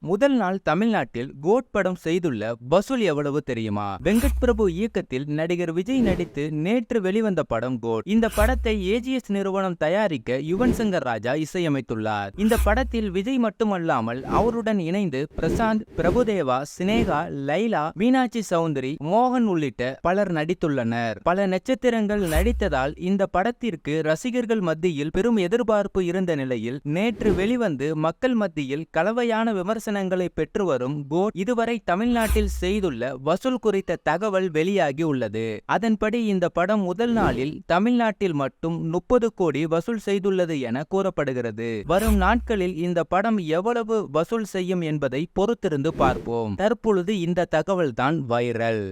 முதல் நாள் தமிழ்நாட்டில் கோட் படம் செய்துள்ள வசூல் எவ்வளவு தெரியுமா? வெங்கட் பிரபு இயக்கத்தில் நடிகர் விஜய் நடித்து நேற்று வெளிவந்த படம் கோட். இந்த படத்தை ஏஜிஎஸ் நிறுவனம் தயாரிக்க யுவன் சங்கர் ராஜா இசையமைத்துள்ளார். இந்த படத்தில் விஜய் மட்டுமல்லாமல் அவருடன் இணைந்து பிரசாந்த் பிரபுதேவா சினேகா லைலா மீனாட்சி சௌந்தரி மோகன் உள்ளிட்ட பலர் நடித்துள்ளனர். பல நட்சத்திரங்கள் நடித்ததால் இந்த படத்திற்கு ரசிகர்கள் மத்தியில் பெரும் எதிர்பார்ப்பு இருந்த நிலையில் நேற்று வெளிவந்து மக்கள் மத்தியில் கலவையான விமர்சனம் விமர்சனங்களை பெற்று வரும் கோட் இதுவரை தமிழ்நாட்டில் செய்துள்ள வசூல் குறித்த தகவல் வெளியாகி உள்ளது. அதன்படி இந்த படம் முதல் நாளில் தமிழ்நாட்டில் மட்டும் முப்பது கோடி வசூல் செய்துள்ளது என கூறப்படுகிறது. வரும் நாட்களில் இந்த படம் எவ்வளவு வசூல் செய்யும் என்பதை பொறுத்திருந்து பார்ப்போம். தற்பொழுது இந்த தகவல்தான் வைரல்.